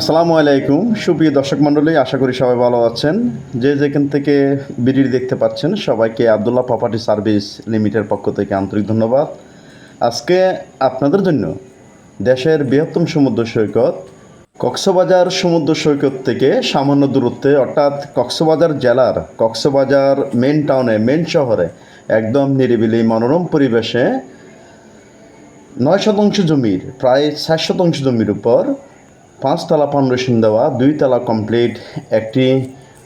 আসসালামু আলাইকুম। সুপ্রিয় দর্শক মণ্ডলী, আশা করি সবাই ভালো আছেন। যে যেখান থেকে বিড়ির দেখতে পাচ্ছেন, সবাইকে আবদুল্লাহ প্রপার্টি সার্ভিস লিমিটেড পক্ষ থেকে আন্তরিক ধন্যবাদ। আজকে আপনাদের জন্য দেশের বৃহত্তম সমুদ্র সৈকত, কক্সবাজার সমুদ্র সৈকত থেকে সামান্য দূরত্বে, অর্থাৎ কক্সবাজার জেলার কক্সবাজার মেন টাউনে মেন শহরে একদম নিরিবিলি মনোরম পরিবেশে নয় শতাংশ জমির, প্রায় ষাট শতাংশ জমির উপর পাঁচতলা ফাউন্ডেশন দেওয়া, দুইতলা কমপ্লিট একটি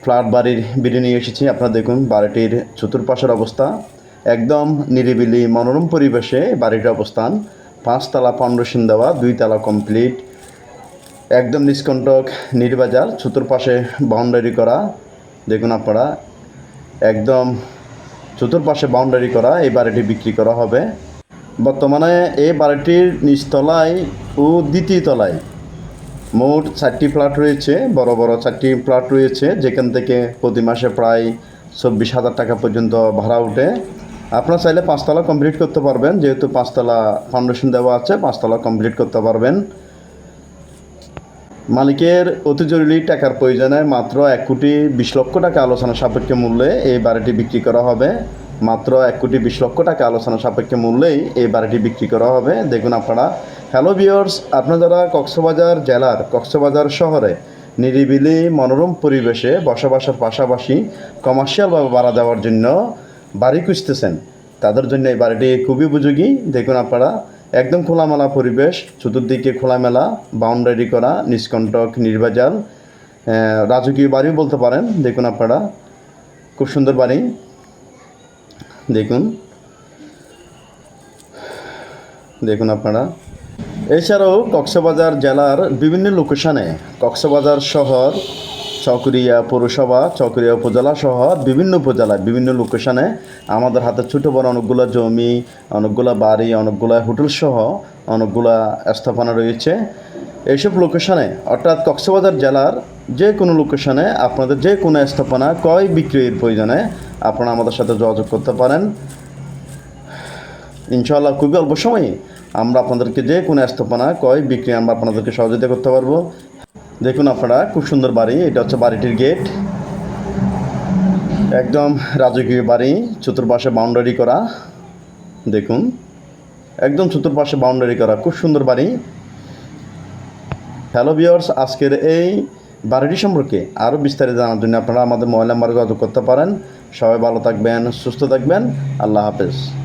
ফ্ল্যাট বাড়ির বিড়ে নিয়ে এসেছি। আপনারা দেখুন বাড়িটির চতুর্পাশের অবস্থা। একদম নিরিবিলি, মনোরম পরিবেশে বাড়িটির অবস্থান। পাঁচতলা ফাউন্ডেশন দেওয়া, দুইতলা কমপ্লিট একদম নিষ্কণ্টক, নির্বাজার, চতুর্পাশে বাউন্ডারি করা। দেখুন আপনারা, একদম চতুর্পাশে বাউন্ডারি করা, এই বাড়িটি বিক্রি করা হবে। বর্তমানে এই বাড়িটির নিচতলায় ও দ্বিতীয় তলায় মোট চারটি ফ্ল্যাট রয়েছে, বড় বড় চারটি ফ্ল্যাট রয়েছে, যেখান থেকে প্রতি মাসে প্রায় চব্বিশ হাজার টাকা পর্যন্ত ভাড়া ওঠে। আপনারা চাইলে পাঁচতলা কমপ্লিট করতে পারবেন, যেহেতু পাঁচতলা ফাউন্ডেশন দেওয়া আছে, পাঁচতলা কমপ্লিট করতে পারবেন। মালিকের অতি জরুরি টাকার প্রয়োজনে মাত্র এক কোটি বিশ লক্ষ টাকা আলোচনা সাপেক্ষে মূল্যে এই বাড়িটি বিক্রি করা হবে। মাত্র এক কোটি বিশ লক্ষ টাকা আলোচনা সাপেক্ষে মূল্যেই এই বাড়িটি বিক্রি করা হবে। দেখুন আপনারা হ্যালো বিয়ার্স আপনারা কক্সবাজার জেলার কক্সবাজার শহরে নিরিবিলি মনোরম পরিবেশে বসবাসের পাশাপাশি কমার্শিয়ালভাবে ভাড়া দেওয়ার জন্য বাড়ি খুঁজতেছেন, তাদের জন্য এই বাড়িটি খুবই উপযোগী। দেখুন আপনারা, একদম খোলামেলা পরিবেশ, চতুর্দিকে খোলামেলা বাউন্ডারি করা, নিষ্কণ্টক নির্বাজাল রাজকীয় বাড়িও বলতে পারেন। দেখুন আপনারা, খুব সুন্দর বাড়ি। দেখুন দেখুন আপনারা। এছাড়াও কক্সবাজার জেলার বিভিন্ন লোকেশনে কক্সবাজার শহর, চকরিয়া পৌরসভা, চকরিয়া উপজেলা সহ বিভিন্ন উপজেলায় বিভিন্ন লোকেশনে আমাদের হাতে ছোটো বড় অনেকগুলো জমি, অনেকগুলো বাড়ি, অনেকগুলো হোটেল সহ অনেকগুলো স্থাপনা রয়েছে। এইসব লোকেশনে, অর্থাৎ কক্সবাজার জেলার যে কোনো লোকেশনে আপনাদের যে কোনো স্থাপনা ক্রয় বিক্রির প্রয়োজনে আপনারা আমাদের সাথে যোগাযোগ করতে পারেন। ইনশাআল্লাহ খুবই অল্প সময়ে আমরা আপনাদেরকে যে কোনো স্থাপনা কয় বিক্রি আমরা আপনাদেরকে সহযোগিতা করতে পারব। দেখুন আপনারা, খুব সুন্দর বাড়ি। এটা হচ্ছে বাড়িটির গেট। একদম রাজকীয় বাড়ি, চতুর্পাশে বাউন্ডারি করা। দেখুন, একদম চতুর্পাশে বাউন্ডারি করা। খুব সুন্দর বাড়ি। হ্যালো বিয়ার্স আজকের এই বাড়িটি সম্পর্কে আরও বিস্তারিত জানার জন্য আপনারা আমাদের মোবাইল যোগাযোগ করতে পারেন। সবাই ভালো থাকবেন, সুস্থ থাকবেন। আল্লাহ হাফেজ।